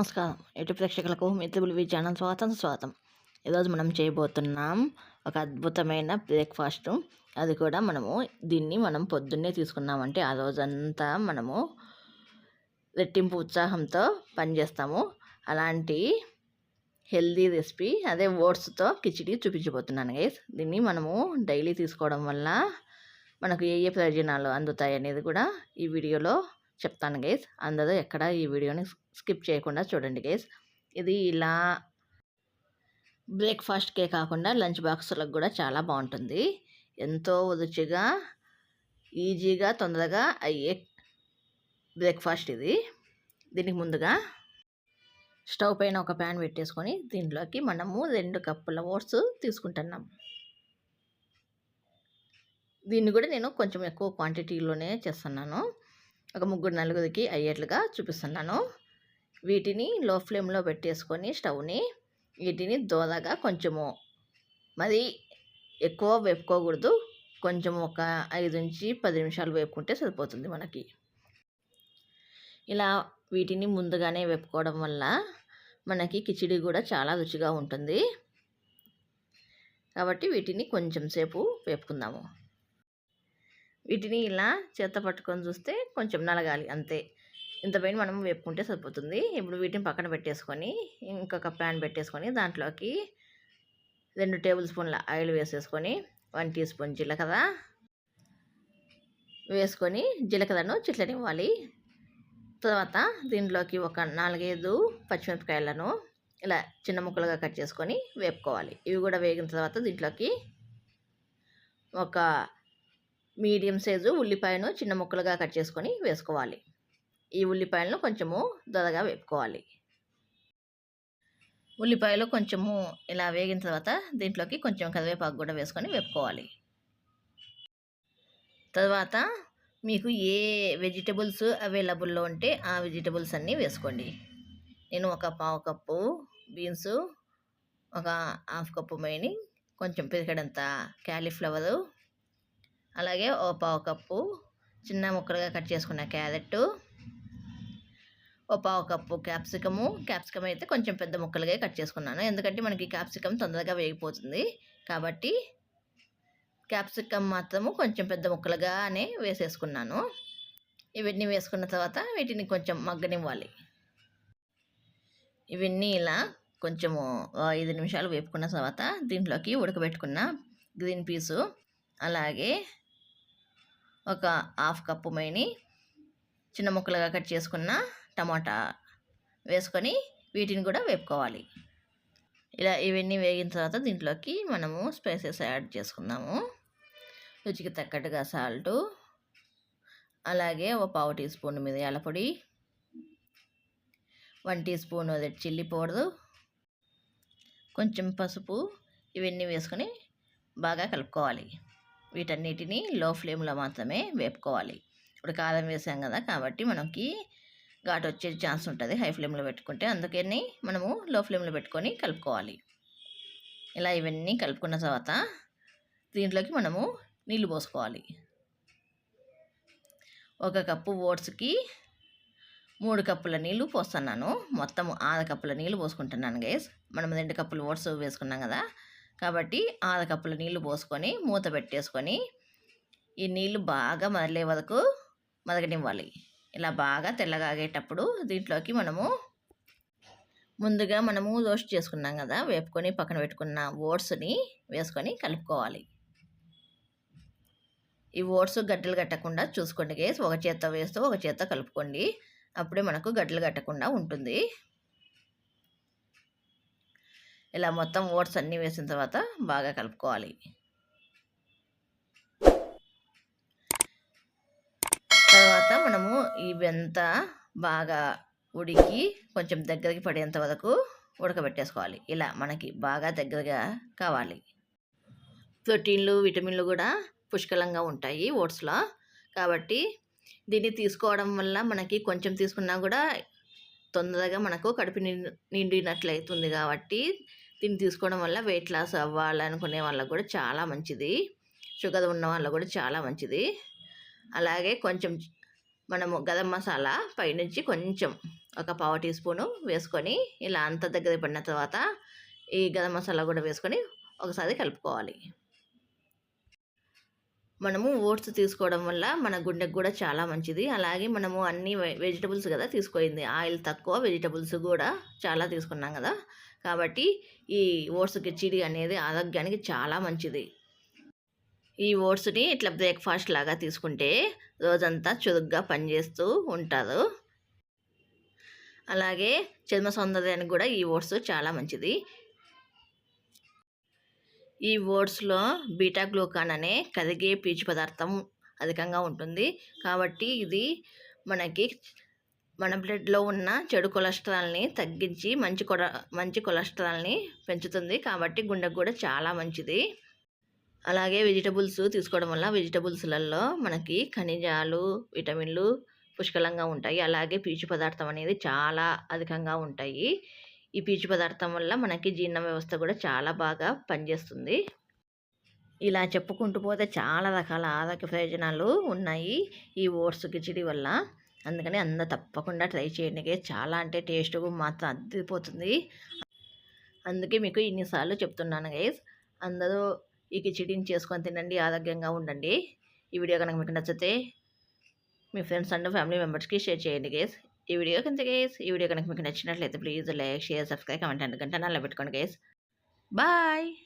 నమస్కారం. ఎటు ప్రేక్షకులకు మిత్రులు వి ఛానల్ స్వాగతం స్వాగతం. ఈరోజు మనం చేయబోతున్నాం ఒక అద్భుతమైన బ్రేక్ఫాస్ట్ అది కూడా మనము దీన్ని మనం పొద్దున్నే తీసుకున్నామంటే ఆ రోజంతా మనము రెట్టింపు ఉత్సాహంతో పనిచేస్తాము. అలాంటి హెల్దీ రెసిపీ అదే ఓట్స్తో కిచిడి చూపించబోతున్నాను గైస్ దీన్ని మనము డైలీ తీసుకోవడం వల్ల మనకు ఏ ఏ ప్రయోజనాలు అందుతాయి అనేది కూడా ఈ వీడియోలో చెప్తాను గైస్. అందరూ ఎక్కడ ఈ వీడియోని స్కిప్ చేయకుండా చూడండి గైస్. ఇది ఇలా బ్రేక్ఫాస్ట్కే కాకుండా లంచ్ బాక్సులకు కూడా చాలా బాగుంటుంది. ఎంతో రుచిగా ఈజీగా తొందరగా అయ్యే బ్రేక్ఫాస్ట్ ఇది. దీనికి ముందుగా స్టవ్ పైన ఒక ప్యాన్ పెట్టేసుకొని దీంట్లోకి మనము రెండు కప్పుల ఓట్స్ తీసుకుంటున్నాం. దీన్ని కూడా నేను కొంచెం ఎక్కువ క్వాంటిటీలోనే చేస్తున్నాను. ఒక ముగ్గురు నలుగురికి అయ్యేట్లుగా చూపిస్తున్నాను. వీటిని లో ఫ్లేమ్లో పెట్టేసుకొని స్టవ్ని వీటిని దోరగా కొంచెము మరి ఎక్కువ వేపుకోకూడదు. కొంచెం ఒక ఐదు నుంచి పది నిమిషాలు వేపుకుంటే సరిపోతుంది మనకి. ఇలా వీటిని ముందుగానే వేపుకోవడం వల్ల మనకి కిచిడి కూడా చాలా రుచిగా ఉంటుంది. కాబట్టి వీటిని కొంచెం సేపు వేపుకుందాము. వీటిని ఇలా చేత పట్టుకొని చూస్తే కొంచెం నలగాలి అంతే. ఇంత పైన మనం వేపుకుంటే సరిపోతుంది. ఇప్పుడు వీటిని పక్కన పెట్టేసుకొని ఇంకొక ప్యాన్ పెట్టేసుకొని దాంట్లోకి రెండు టేబుల్ స్పూన్ల ఆయిల్ వేసేసుకొని వన్ టీ స్పూన్ జీలకర్ర వేసుకొని జీలకర్రను చిట్లనివ్వాలి. తర్వాత దీంట్లోకి ఒక నాలుగైదు పచ్చిమిరపకాయలను ఇలా చిన్న ముక్కలుగా కట్ చేసుకొని వేపుకోవాలి. ఇవి కూడా వేగిన తర్వాత దీంట్లోకి ఒక మీడియం సైజు ఉల్లిపాయను చిన్న ముక్కలుగా కట్ చేసుకొని వేసుకోవాలి. ఈ ఉల్లిపాయలను కొంచెము దొరగా వేపుకోవాలి. ఉల్లిపాయలు కొంచెము ఇలా వేగిన తర్వాత దీంట్లోకి కొంచెం కరివేపాకు కూడా వేసుకొని వేపుకోవాలి. తర్వాత మీకు ఏ వెజిటబుల్స్ అవైలబుల్లో ఉంటే ఆ వెజిటబుల్స్ అన్నీ వేసుకోండి. నేను ఒక పావు కప్పు బీన్స్ ఒక హాఫ్ కప్పు మైని కొంచెం పెరిగడంత క్యాలీఫ్లవరు అలాగే ఓ పావు కప్పు చిన్న ముక్కలుగా కట్ చేసుకున్న క్యారెట్ ఓ పావు కప్పు క్యాప్సికము. క్యాప్సికమ్ అయితే కొంచెం పెద్ద ముక్కలుగా కట్ చేసుకున్నాను. ఎందుకంటే మనకి క్యాప్సికమ్ తొందరగా వేగిపోతుంది కాబట్టి క్యాప్సికమ్ మాత్రము కొంచెం పెద్ద ముక్కలుగానే వేసేసుకున్నాను. ఇవన్నీ వేసుకున్న తర్వాత వీటిని కొంచెం మగ్గనివ్వాలి. ఇవన్నీ ఇలా కొంచెము ఐదు నిమిషాలు వేపుకున్న తర్వాత దీంట్లోకి ఉడకబెట్టుకున్న గ్రీన్ పీసు అలాగే ఒక హాఫ్ కప్పు మైని చిన్న ముక్కలుగా కట్ చేసుకున్న టమాటా వేసుకొని వీటిని కూడా వేపుకోవాలి. ఇలా ఇవన్నీ వేగిన తర్వాత దీంట్లోకి మనము స్పైసెస్ యాడ్ చేసుకుందాము. రుచికి తగ్గట్టుగా సాల్టు అలాగే ఒక పావు టీ స్పూన్ మిరియాల పొడి one teaspoon red chilli powder కొంచెం పసుపు ఇవన్నీ వేసుకొని బాగా కలుపుకోవాలి. వీటన్నిటిని లో ఫ్లేమ్లో మాత్రమే వేపుకోవాలి. ఇప్పుడు కారం వేసాం కదా కాబట్టి మనకి ఘాటు వచ్చే ఛాన్స్ ఉంటుంది హై ఫ్లేమ్లో పెట్టుకుంటే. అందుకని మనము లో ఫ్లేమ్లో పెట్టుకొని కలుపుకోవాలి. ఇలా ఇవన్నీ కలుపుకున్న తర్వాత దీంట్లోకి మనము నీళ్ళు పోసుకోవాలి. ఒక కప్పు ఓట్స్కి మూడు కప్పుల నీళ్ళు పోస్తున్నాను. మొత్తం ఆరు కప్పుల నీళ్ళు పోసుకుంటున్నాను గైస్. మనం రెండు కప్పులు ఓట్స్ వేసుకున్నాం కదా. కాబట్టి ఆరు కప్పుల నీళ్ళు పోసుకొని మూత పెట్టేసుకొని ఈ నీళ్ళు బాగా మరలే వరకు మరగనివ్వాలి. ఇలా బాగా తెల్లగాగేటప్పుడు దీంట్లోకి మనము ముందుగా మనము రోస్ట్ చేసుకున్నాం కదా వేపుకొని పక్కన పెట్టుకున్న ఓట్స్ని వేసుకొని కలుపుకోవాలి. ఈ ఓట్స్ గడ్డలు కట్టకుండా చూసుకోండి గేస్. ఒక చేత్తో వేస్తూ ఒక చేత్తో కలుపుకోండి. అప్పుడే మనకు గడ్డలు కట్టకుండా ఉంటుంది. ఇలా మొత్తం ఓట్స్ అన్నీ వేసిన తర్వాత బాగా కలుపుకోవాలి. తర్వాత మనము ఇవంతా బాగా ఉడికి కొంచెం దగ్గరికి పడేంత వరకు ఉడకబెట్టేసుకోవాలి. ఇలా మనకి బాగా దగ్గరగా కావాలి. ప్రోటీన్లు విటమిన్లు కూడా పుష్కలంగా ఉంటాయి ఓట్స్లో. కాబట్టి దీన్ని తీసుకోవడం వల్ల మనకి కొంచెం తీసుకున్నా కూడా తొందరగా మనకు కడుపు నిండినట్లయితుంది కాబట్టి దీన్ని తీసుకోవడం వల్ల వెయిట్ లాస్ అవ్వాలనుకునే వాళ్ళకు కూడా చాలా మంచిది. షుగర్ ఉన్న వాళ్ళకు కూడా చాలా మంచిది. అలాగే కొంచెం మనము గరం మసాలా పైనుంచి కొంచెం ఒక పావు టీ స్పూను వేసుకొని ఇలా అంత దగ్గర పడిన తర్వాత ఈ గరం మసాలా కూడా వేసుకొని ఒకసారి కలుపుకోవాలి. మనము ఓట్స్ తీసుకోవడం వల్ల మన గుండెకు కూడా చాలా మంచిది. అలాగే మనము అన్ని వెజిటబుల్స్ కదా తీసుకోయింది. ఆయిల్ తక్కువ వెజిటబుల్స్ కూడా చాలా తీసుకున్నాం కదా. కాబట్టి ఈ ఓట్స్ కిచిడి అనేది ఆరోగ్యానికి చాలా మంచిది. ఈ ఓట్స్ని ఇట్లా బ్రేక్ఫాస్ట్ లాగా తీసుకుంటే రోజంతా చురుగ్గా పనిచేస్తూ ఉంటారు. అలాగే చర్మ సౌందర్యానికి కూడా ఈ ఓట్స్ చాలా మంచిది. ఈ ఓట్స్లో బీటా గ్లూకాన్ అనే కరిగే పీచు పదార్థం అధికంగా ఉంటుంది. కాబట్టి ఇది మనకి మన బ్లడ్లో ఉన్న చెడు కొలెస్ట్రాల్ని తగ్గించి మంచి కొడ మంచి కొలెస్ట్రాల్ని పెంచుతుంది కాబట్టి గుండెకు కూడా చాలా మంచిది. అలాగే వెజిటబుల్స్ తీసుకోవడం వల్ల వెజిటబుల్స్లలో మనకి ఖనిజాలు విటమిన్లు పుష్కలంగా ఉంటాయి. అలాగే పీచు పదార్థం అనేది చాలా అధికంగా ఉంటాయి. ఈ పీచు పదార్థం వల్ల మనకి జీర్ణ వ్యవస్థ కూడా చాలా బాగా పనిచేస్తుంది. ఇలా చెప్పుకుంటూ పోతే చాలా రకాల ఆరోగ్య ప్రయోజనాలు ఉన్నాయి ఈ ఓట్స్ కిచిడి వల్ల. అందుకని అంత తప్పకుండా ట్రై చేయండి చాలా అంటే టేస్ట్ మాత్రం అద్దిపోతుంది అందుకే మీకు ఇన్నిసార్లు చెప్తున్నాను గైస్ అందరూ ఈ కిచిడిని చేసుకొని తినండి ఆరోగ్యంగా ఉండండి. ఈ వీడియో కనుక మీకు నచ్చితే మీ ఫ్రెండ్స్ అండ్ ఫ్యామిలీ మెంబర్స్కి షేర్ చేయండి గేస్ ఈ వీడియో కింద గేస్ ఈ వీడియో కనుక మీకు నచ్చినట్లయితే please like share subscribe comment and గంట నల్ల పెట్టుకోండి గేస్ బాయ్